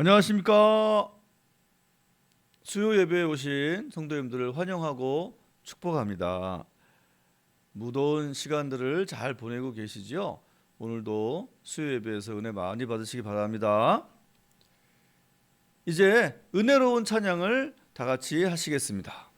안녕하십니까. 수요 예배에 오신 성도님들을 환영하고 축복합니다. 무더운 시간들을 잘 보내고 계시지요? 오늘도 수요 예배에서 은혜 많이 받으시기 바랍니다. 이제 은혜로운 찬양을 다 같이 하시겠습니다.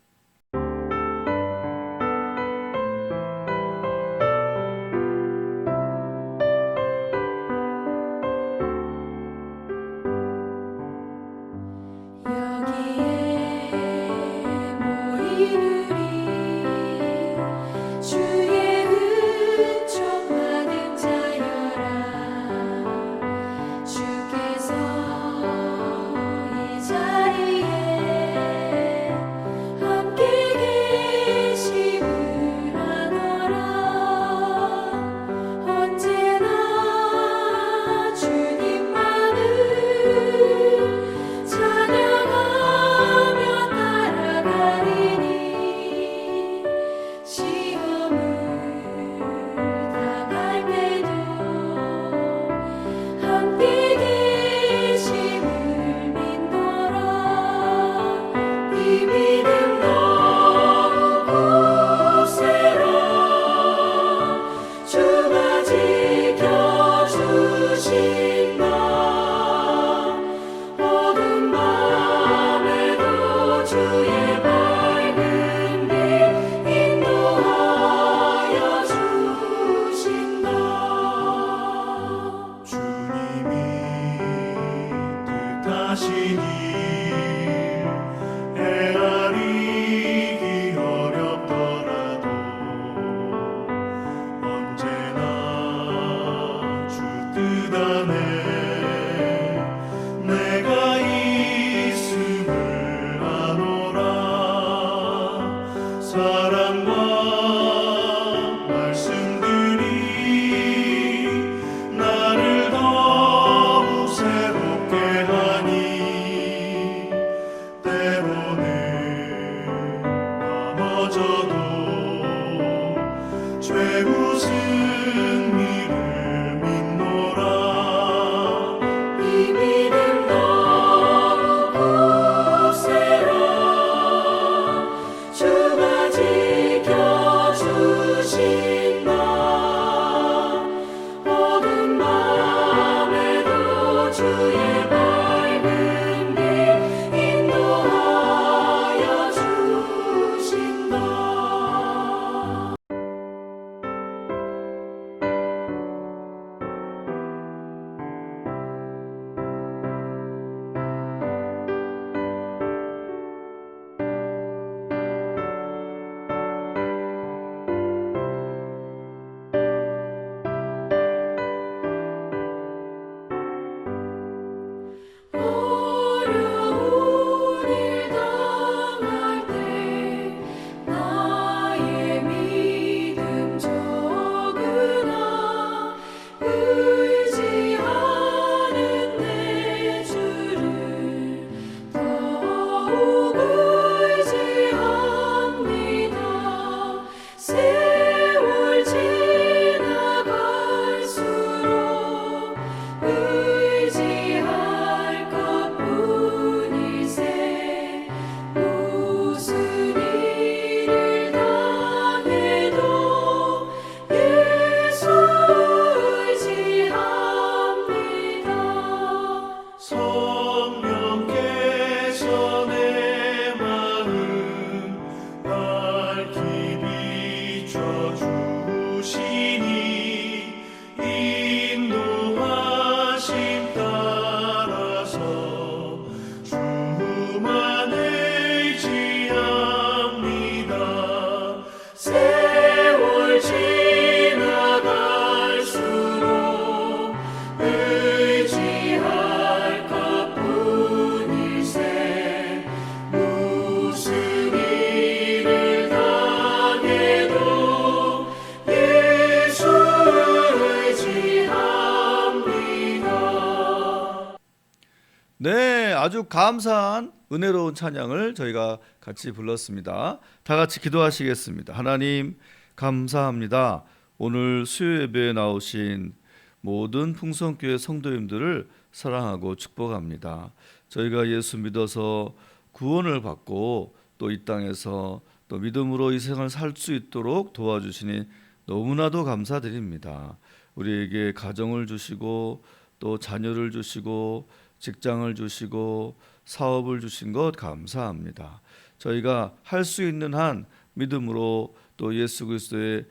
아주 감사한 은혜로운 찬양을 저희가 같이 불렀습니다. 다 같이 기도하시겠습니다. 하나님 감사합니다. 오늘 수요 예배에 나오신 모든 풍성교회 성도님들을 사랑하고 축복합니다. 저희가 예수 믿어서 구원을 받고 또 이 땅에서 또 믿음으로 이 생을 살 수 있도록 도와주시니 너무나도 감사드립니다. 우리에게 가정을 주시고 또 자녀를 주시고 직장을 주시고 사업을 주신 것 감사합니다. 저희가 할 수 있는 한 믿음으로 또 예수 그리스도의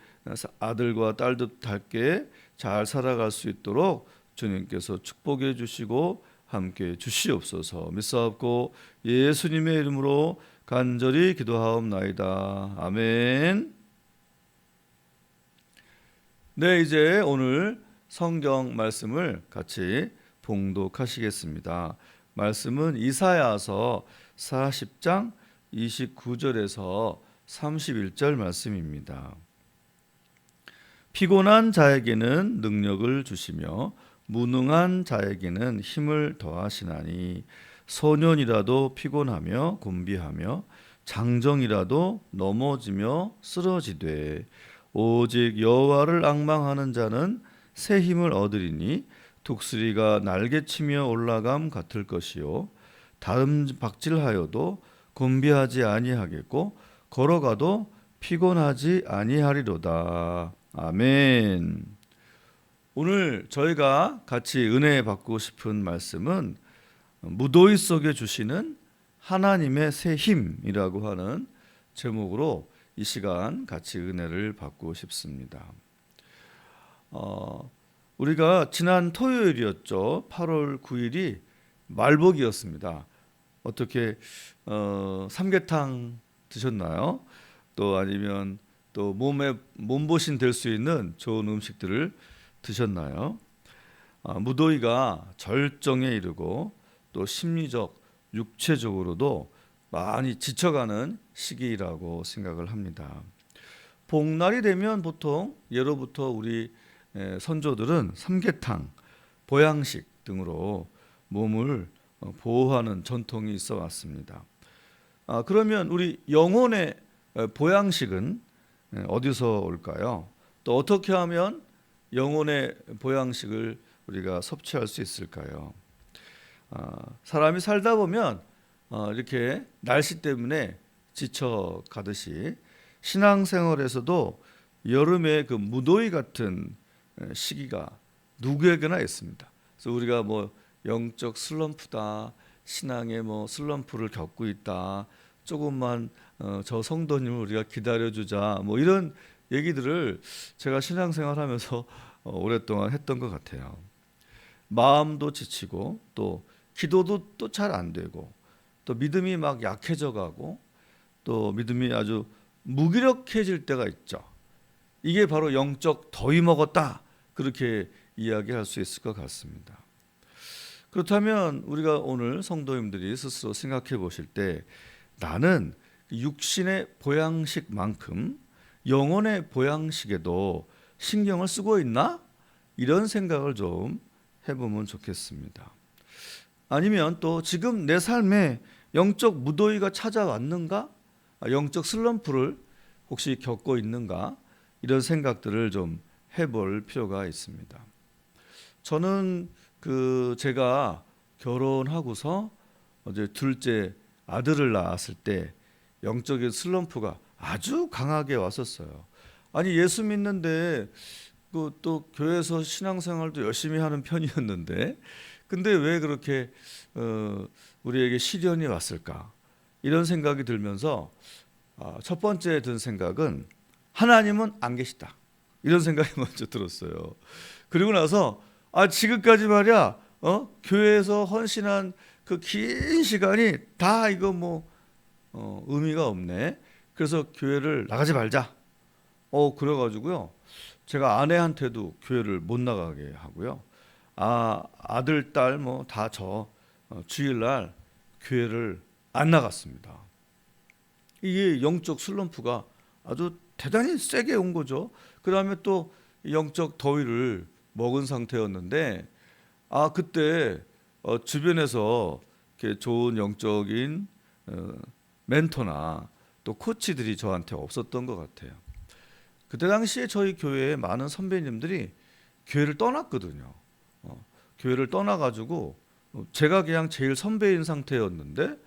아들과 딸들답게 잘 살아갈 수 있도록 주님께서 축복해 주시고 함께 주시옵소서 믿사옵고 예수님의 이름으로 간절히 기도하옵나이다. 아멘. 네, 이제 오늘 성경 말씀을 같이 봉독하시겠습니다. 말씀은 이사야서 40장 29절에서 31절 말씀입니다. 피곤한 자에게는 능력을 주시며 무능한 자에게는 힘을 더하시나니 소년이라도 피곤하며 곤비하며 장정이라도 넘어지며 쓰러지되 오직 여호와를 앙망하는 자는 새 힘을 얻으리니 독수리가 날개치며 올라감 같을 것이요 다음 박질하여도 곤비하지 아니하겠고 걸어가도 피곤하지 아니하리로다. 아멘. 오늘 저희가 같이 은혜 받고 싶은 말씀은 무도위 속에 주시는 하나님의 새 힘이라고 하는 제목으로 이 시간 같이 은혜를 받고 싶습니다. 어, 우리가 지난 토요일이었죠. 8월 9일이 말복이었습니다. 어떻게 어, 삼계탕 드셨나요? 또 아니면 또 몸에 몸보신 될 수 있는 좋은 음식들을 드셨나요? 아, 무더위가 절정에 이르고 또 심리적, 육체적으로도 많이 지쳐가는 시기라고 생각을 합니다. 복날이 되면 보통 예로부터 우리 에, 선조들은 삼계탕, 보양식 등으로 몸을 어, 보호하는 전통이 있어 왔습니다. 아, 그러면 우리 영혼의 에, 보양식은 에, 어디서 올까요? 또 어떻게 하면 영혼의 보양식을 우리가 섭취할 수 있을까요? 아, 사람이 살다 보면 어, 이렇게 날씨 때문에 지쳐 가듯이 신앙생활에서도 여름에 그 무더위 같은 에, 시기가 누구에게나 있습니다. 그래서 우리가 뭐 영적 슬럼프다, 신앙의 뭐 슬럼프를 겪고 있다, 조금만 어, 저 성도님을 우리가 기다려주자, 뭐 이런 얘기들을 제가 신앙생활하면서 어, 오랫동안 했던 것 같아요. 마음도 지치고 또 기도도 또 잘 안 되고 또 믿음이 막 약해져 가고 또 믿음이 아주 무기력해질 때가 있죠. 이게 바로 영적 더위 먹었다 그렇게 이야기할 수 있을 것 같습니다. 그렇다면 우리가 오늘 성도님들이 스스로 생각해 보실 때 나는 육신의 보양식만큼 영혼의 보양식에도 신경을 쓰고 있나? 이런 생각을 좀 해보면 좋겠습니다. 아니면 또 지금 내 삶에 영적 무더위가 찾아왔는가? 아, 영적 슬럼프를 혹시 겪고 있는가? 이런 생각들을 좀 해볼 필요가 있습니다. 저는 그 제가 결혼하고서 어제 둘째 아들을 낳았을 때 영적인 슬럼프가 아주 강하게 왔었어요. 아니 예수 믿는데 그 또 교회에서 신앙생활도 열심히 하는 편이었는데 근데 왜 그렇게 어, 우리에게 시련이 왔을까 이런 생각이 들면서 아, 첫 번째 든 생각은 하나님은 안 계시다 이런 생각이 먼저 들었어요. 그리고 나서 아 지금까지 말이야 어 교회에서 헌신한 그 긴 시간이 다 이거 뭐 어, 의미가 없네. 그래서 교회를 나가지 말자. 어 그래가지고요. 제가 아내한테도 교회를 못 나가게 하고요. 아 아들 딸 뭐 다저 어, 주일날 교회를 안 나갔습니다. 이게 영적 슬럼프가 아주 대단히 세게 온 거죠. 그 다음에 또 영적 더위를 먹은 상태였는데 아 그때 어, 주변에서 이렇게 좋은 영적인 어, 멘토나 또 코치들이 저한테 없었던 것 같아요. 그때 당시에 저희 교회에 많은 선배님들이 교회를 떠났거든요. 어, 교회를 떠나가지고 어, 제가 그냥 제일 선배인 상태였는데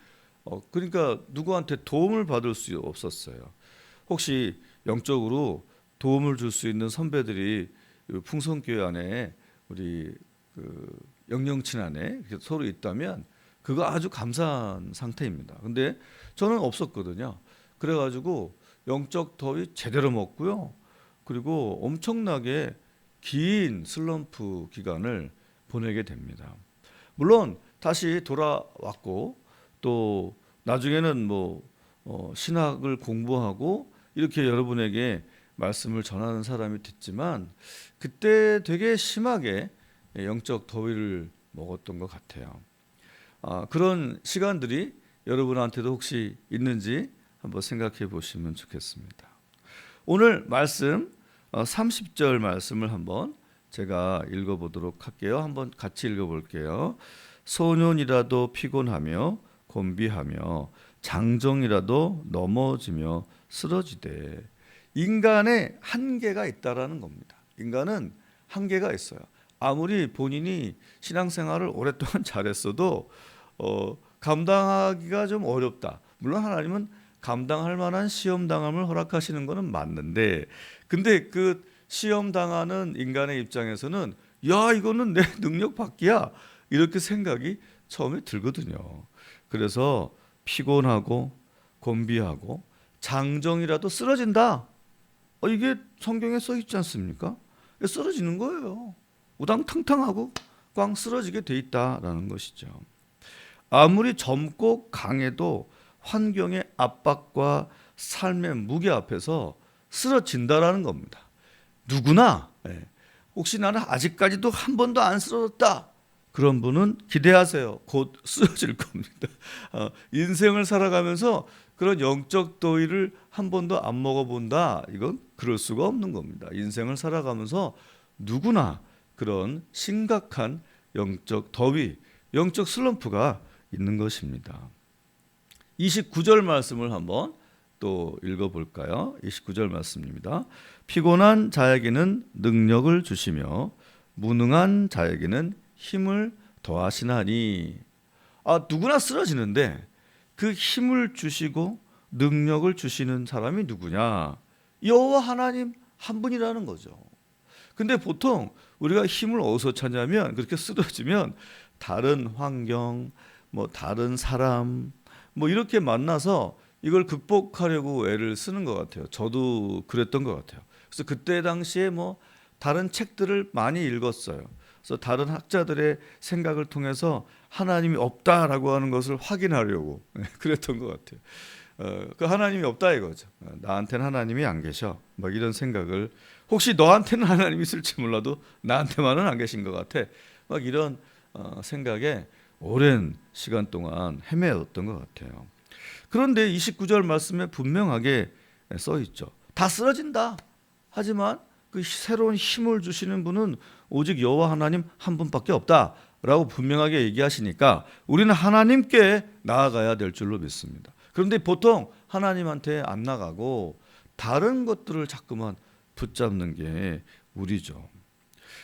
어, 그러니까 누구한테 도움을 받을 수 없었어요. 혹시 영적으로 도움을 줄 수 있는 선배들이 이 풍성교회 안에 우리 그 영영친 안에 서로 있다면 그거 아주 감사한 상태입니다. 근데 저는 없었거든요. 그래가지고 영적 더위 제대로 먹고요. 그리고 엄청나게 긴 슬럼프 기간을 보내게 됩니다. 물론 다시 돌아왔고 또 나중에는 뭐 어, 신학을 공부하고 이렇게 여러분에게 말씀을 전하는 사람이 됐지만 그때 되게 심하게 영적 더위를 먹었던 것 같아요. 아, 그런 시간들이 여러분한테도 혹시 있는지 한번 생각해 보시면 좋겠습니다. 오늘 말씀 어, 30절 말씀을 한번 제가 읽어 보도록 할게요. 한번 같이 읽어 볼게요. 소년이라도 피곤하며 곤비하며 장정이라도 넘어지며 쓰러지되 인간의 한계가 있다라는 겁니다. 인간은 한계가 있어요. 아무리 본인이 신앙생활을 오랫동안 잘했어도 어, 감당하기가 좀 어렵다. 물론 하나님은 감당할 만한 시험 당함을 허락하시는 것은 맞는데, 근데 그 시험 당하는 인간의 입장에서는 야 이거는 내 능력 밖이야 이렇게 생각이 처음에 들거든요. 그래서 피곤하고 곤비하고 장정이라도 쓰러진다. 어, 이게 성경에 써 있지 않습니까? 쓰러지는 거예요. 우당탕탕하고 꽝 쓰러지게 돼 있다라는 것이죠. 아무리 젊고 강해도 환경의 압박과 삶의 무게 앞에서 쓰러진다라는 겁니다. 누구나 예. 혹시 나는 아직까지도 한 번도 안 쓰러졌다. 그런 분은 기대하세요. 곧 쓰러질 겁니다. 어, 인생을 살아가면서 그런 영적 도의를 한 번도 안 먹어본다. 이건 그럴 수가 없는 겁니다. 인생을 살아가면서 누구나 그런 심각한 영적 더위, 영적 슬럼프가 있는 것입니다. 29절 말씀을 한번 또 읽어볼까요? 29절 말씀입니다. 피곤한 자에게는 능력을 주시며 무능한 자에게는 힘을 더하시나니. 아 누구나 쓰러지는데 그 힘을 주시고 능력을 주시는 사람이 누구냐? 여호와 하나님 한 분이라는 거죠. 근데 보통 우리가 힘을 어디서 찾냐면 그렇게 쓰러지면 다른 환경, 뭐 다른 사람, 뭐 이렇게 만나서 이걸 극복하려고 애를 쓰는 것 같아요. 저도 그랬던 것 같아요. 그래서 그때 당시에 뭐 다른 책들을 많이 읽었어요. 그래서 다른 학자들의 생각을 통해서 하나님이 없다라고 하는 것을 확인하려고 그랬던 것 같아요. 어, 그 하나님이 없다 이거죠. 어, 나한테는 하나님이 안 계셔. 뭐 이런 생각을 혹시 너한테는 하나님이 있을지 몰라도 나한테만은 안 계신 것 같아. 막 이런 어, 생각에 오랜 시간 동안 헤매었던 것 같아요. 그런데 29절 말씀에 분명하게 써 있죠. 다 쓰러진다. 하지만 그 새로운 힘을 주시는 분은 오직 여호와 하나님 한 분밖에 없다라고 분명하게 얘기하시니까 우리는 하나님께 나아가야 될 줄로 믿습니다. 그런데 보통 하나님한테 안 나가고 다른 것들을 자꾸만 붙잡는 게 우리죠.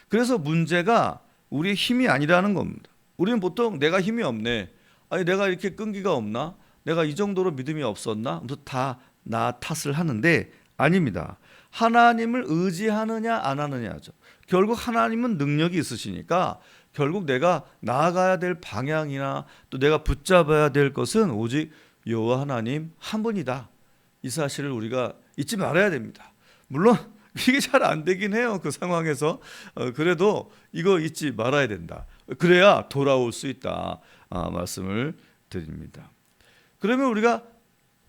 그래서 문제가 우리의 힘이 아니라는 겁니다. 우리는 보통 내가 힘이 없네. 아니 내가 이렇게 끈기가 없나? 내가 이 정도로 믿음이 없었나? 다나 탓을 하는데 아닙니다. 하나님을 의지하느냐 안 하느냐죠. 결국 하나님은 능력이 있으시니까 결국 내가 나아가야 될 방향이나 또 내가 붙잡아야 될 것은 오직 여호와 하나님 한 분이다. 이 사실을 우리가 잊지 말아야 됩니다. 물론 이게 잘 안 되긴 해요. 그 상황에서 어, 그래도 이거 잊지 말아야 된다. 그래야 돌아올 수 있다. 아, 말씀을 드립니다. 그러면 우리가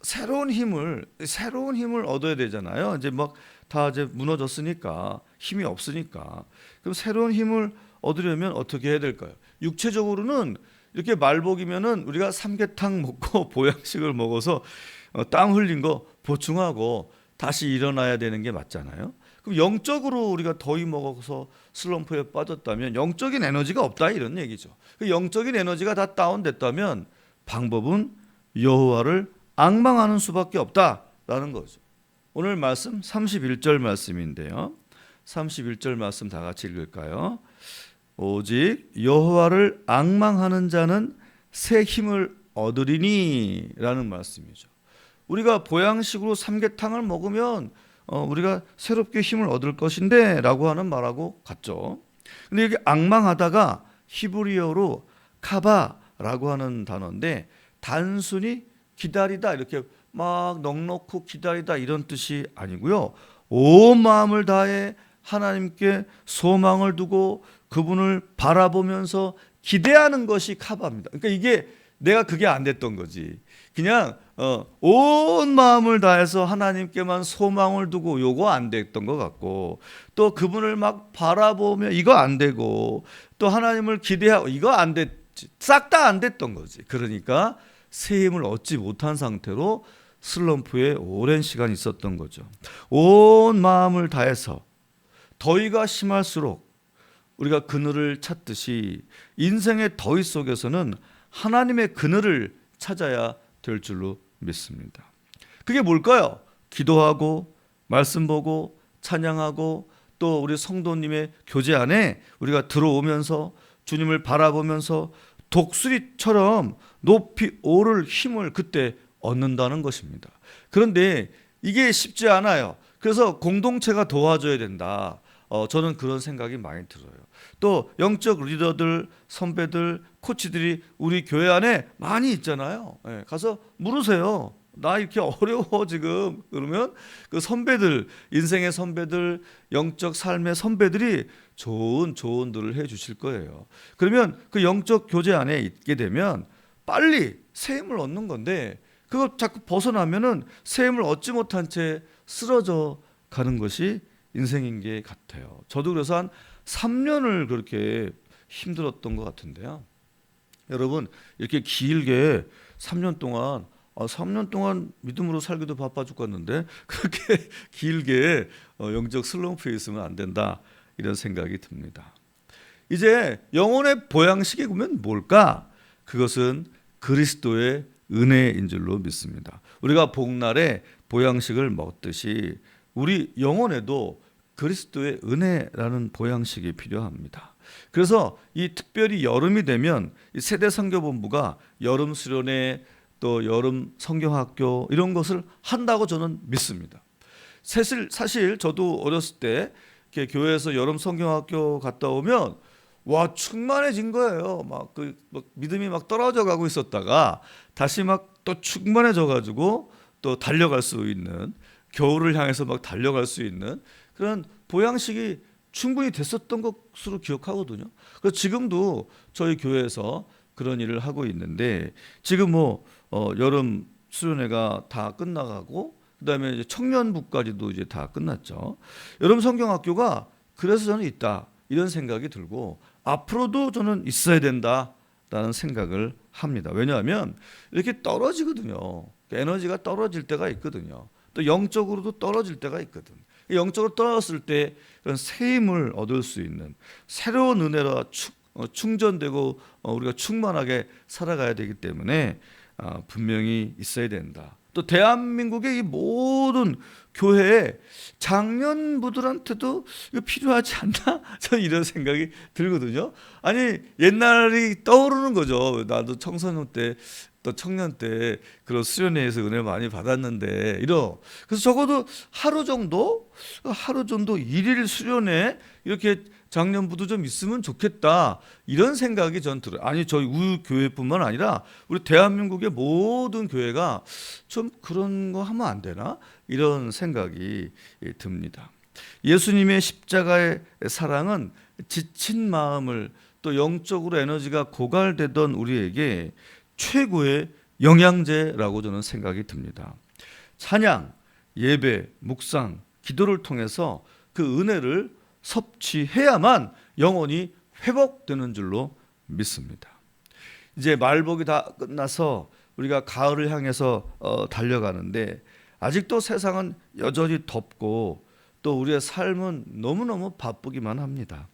새로운 힘을 새로운 힘을 얻어야 되잖아요. 이제 막 다 이제 무너졌으니까 힘이 없으니까 그럼 새로운 힘을 얻으려면 어떻게 해야 될까요? 육체적으로는 이렇게 말복이면은 우리가 삼계탕 먹고 보양식을 먹어서 어, 땀 흘린 거 보충하고 다시 일어나야 되는 게 맞잖아요. 그럼 영적으로 우리가 더위 먹어서 슬럼프에 빠졌다면 영적인 에너지가 없다 이런 얘기죠. 그 영적인 에너지가 다 다운됐다면 방법은 여호와를 악망하는 수밖에 없다라는 거죠. 오늘 말씀 31절 말씀인데요. 31절 말씀 다 같이 읽을까요? 오직 여호와를 앙망하는 자는 새 힘을 얻으리니라는 말씀이죠. 우리가 보양식으로 삼계탕을 먹으면 어, 우리가 새롭게 힘을 얻을 것인데라고 하는 말하고 같죠. 근데 여기 앙망하다가 히브리어로 카바라고 하는 단어인데 단순히 기다리다 이렇게 막 넉넉히 기다리다 이런 뜻이 아니고요. 온 마음을 다해 하나님께 소망을 두고 그분을 바라보면서 기대하는 것이 카바입니다. 그러니까 이게 내가 그게 안 됐던 거지. 그냥 어, 온 마음을 다해서 하나님께만 소망을 두고 요거 안 됐던 것 같고 또 그분을 막 바라보며 이거 안 되고 또 하나님을 기대하고 이거 안 됐지. 싹 다 안 됐던 거지. 그러니까 새 힘을 얻지 못한 상태로 슬럼프에 오랜 시간 있었던 거죠. 온 마음을 다해서 더위가 심할수록 우리가 그늘을 찾듯이 인생의 더위 속에서는 하나님의 그늘을 찾아야 될 줄로 믿습니다. 그게 뭘까요? 기도하고 말씀 보고 찬양하고 또 우리 성도님의 교제 안에 우리가 들어오면서 주님을 바라보면서 독수리처럼 높이 오를 힘을 그때 얻는다는 것입니다. 그런데 이게 쉽지 않아요. 그래서 공동체가 도와줘야 된다. 어, 저는 그런 생각이 많이 들어요. 또 영적 리더들, 선배들, 코치들이 우리 교회 안에 많이 있잖아요. 예, 가서 물으세요. 나 이렇게 어려워 지금 그러면 그 선배들 인생의 선배들 영적 삶의 선배들이 좋은 조언들을 해 주실 거예요. 그러면 그 영적 교제 안에 있게 되면 빨리 새 힘을 얻는 건데 그거 자꾸 벗어나면은 새 힘을 얻지 못한 채 쓰러져 가는 것이 인생인 게 같아요. 저도 그래서 한 3년을 그렇게 힘들었던 것 같은데요. 여러분 이렇게 길게 3년 동안 아, 3년 동안 믿음으로 살기도 바빠 죽겠는데 그렇게 길게 어, 영적 슬럼프에 있으면 안 된다 이런 생각이 듭니다. 이제 영혼의 보양식이 보면 뭘까? 그것은 그리스도의 은혜인 줄로 믿습니다. 우리가 복날에 보양식을 먹듯이 우리 영혼에도 그리스도의 은혜라는 보양식이 필요합니다. 그래서 이 특별히 여름이 되면 이 세대 선교본부가 여름 수련회 또 여름 성경학교 이런 것을 한다고 저는 믿습니다. 사실 사실 저도 어렸을 때 이렇게 교회에서 여름 성경학교 갔다 오면 와 충만해진 거예요. 막그 믿음이 막 떨어져 가고 있었다가 다시 막 또 충만해져 가지고 또 달려갈 수 있는 겨울을 향해서 막 달려갈 수 있는 그런 보양식이 충분히 됐었던 것으로 기억하거든요. 그래서 지금도 저희 교회에서 그런 일을 하고 있는데 지금 뭐 어, 여름 수련회가 다 끝나가고 그다음에 이제 청년부까지도 이제 다 끝났죠. 여름 성경학교가 그래서 저는 있다 이런 생각이 들고 앞으로도 저는 있어야 된다라는 생각을 합니다. 왜냐하면 이렇게 떨어지거든요. 에너지가 떨어질 때가 있거든요. 또 영적으로도 떨어질 때가 있거든. 영적으로 떨어졌을 때 그런 새 힘을 얻을 수 있는 새로운 은혜로 충, 어, 충전되고 어, 우리가 충만하게 살아가야 되기 때문에 아, 분명히 있어야 된다. 또 대한민국의 이 모든 교회에 장년부들한테도 이거 필요하지 않나? 저는 이런 생각이 들거든요. 아니 옛날이 떠오르는 거죠. 나도 청소년 때 또 청년 때 그런 수련회에서 은혜 많이 받았는데 이러 그래서 적어도 하루 정도 하루 정도 일일 수련회 이렇게 장년부도 좀 있으면 좋겠다 이런 생각이 전 들어요. 아니 저희 우유 교회뿐만 아니라 우리 대한민국의 모든 교회가 좀 그런 거 하면 안 되나 이런 생각이 듭니다. 예수님의 십자가의 사랑은 지친 마음을 또 영적으로 에너지가 고갈되던 우리에게 최고의 영양제라고 저는 생각이 듭니다. 찬양, 예배, 묵상, 기도를 통해서 그 은혜를 섭취해야만 영혼이 회복되는 줄로 믿습니다. 이제 말복이 다 끝나서 우리가 가을을 향해서 어, 달려가는데 아직도 세상은 여전히 덥고 또 우리의 삶은 너무너무 바쁘기만 합니다.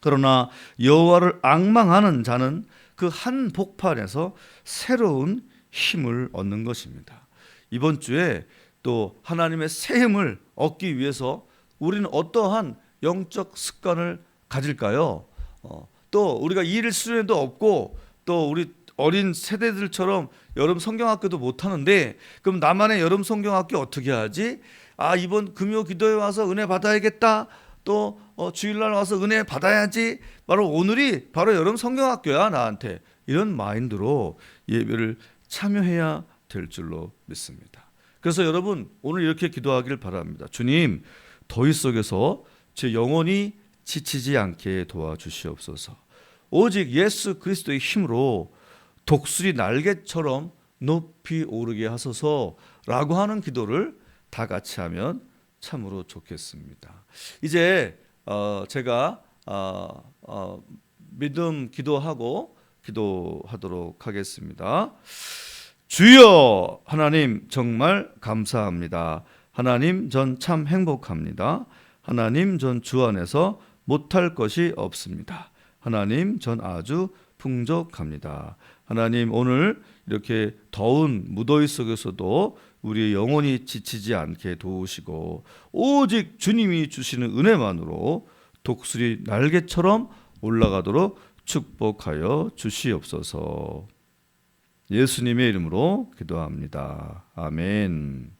그러나 여호와를 앙망하는 자는 그 한 복판에서 새로운 힘을 얻는 것입니다. 이번 주에 또 하나님의 새 힘을 얻기 위해서 우리는 어떠한 영적 습관을 가질까요? 어, 또 우리가 일일 수련도 없고 또 우리 어린 세대들처럼 여름 성경학교도 못 하는데 그럼 나만의 여름 성경학교 어떻게 하지? 아 이번 금요 기도회 와서 은혜 받아야겠다. 또 어, 주일날 와서 은혜 받아야지. 바로 오늘이 바로 여름 성경학교야 나한테 이런 마인드로 예배를 참여해야 될 줄로 믿습니다. 그래서 여러분 오늘 이렇게 기도하기를 바랍니다. 주님 더위 속에서 제 영혼이 지치지 않게 도와주시옵소서. 오직 예수 그리스도의 힘으로 독수리 날개처럼 높이 오르게 하소서라고 하는 기도를 다 같이 하면 참으로 좋겠습니다. 이제 어, 제가 어, 어, 믿음 기도하고 기도하도록 하겠습니다. 주여 하나님 정말 감사합니다. 하나님 전 참 행복합니다. 하나님 전 주 안에서 못할 것이 없습니다. 하나님 전 아주 풍족합니다. 하나님 오늘 이렇게 더운 무더위 속에서도 우리의 영혼이 지치지 않게 도우시고 오직 주님이 주시는 은혜만으로 독수리 날개처럼 올라가도록 축복하여 주시옵소서. 예수님의 이름으로 기도합니다. 아멘.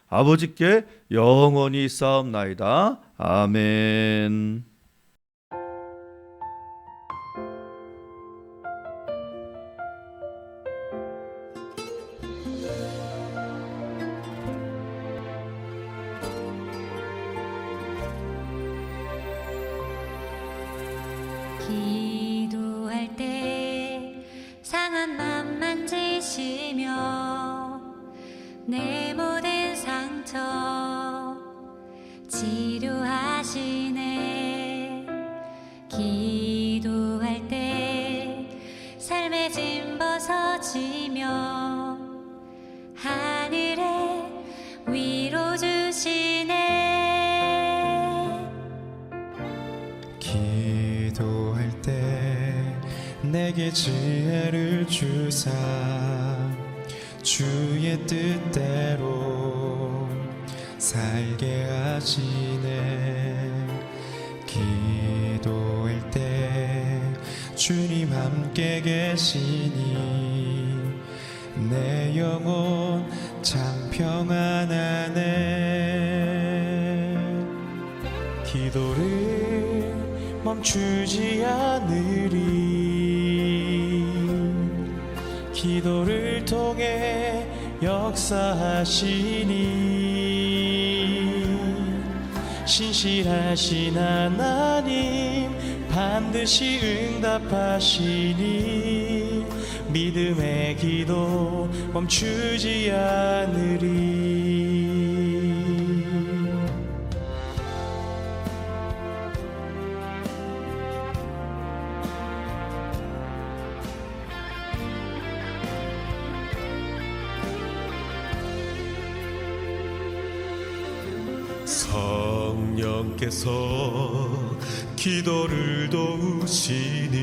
아버지께 영원히 싸움나이다. 아멘 지혜를 주사 주의 뜻대로 살게 하시네. 기도할 때 주님 함께 계시니 내 영혼 참 평안하네. 기도를 멈추지 않으리 기도를 통해 역사하시니 신실하신 하나님 반드시 응답하시니 믿음의 기도 멈추지 않으리 성령께서 기도를 도우시니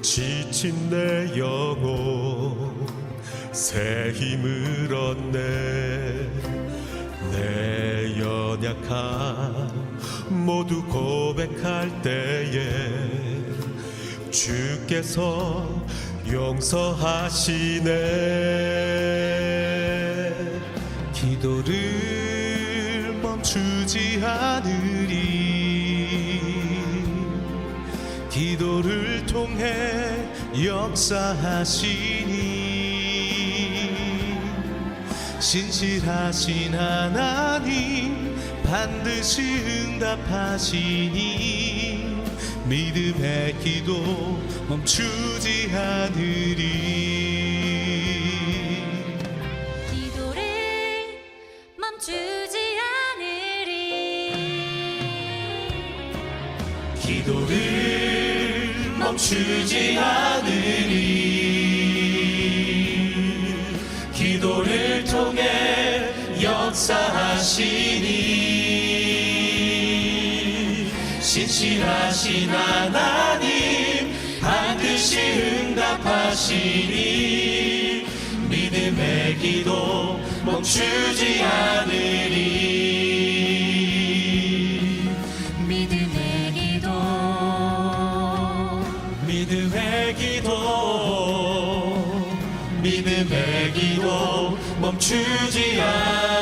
지친 내 영혼 새 힘을 얻네. 내 연약함 모두 고백할 때에 주께서 용서하시네 통해 역사하시니 신실하신 하나님 반드시 응답하시니 믿음의 기도 멈추지 않으리 멈추지 않으리 기도를 통해 역사하시니 신실하신 하나님 반드시 응답하시니 믿음의 기도 멈추지 않으리 멈추지 않으리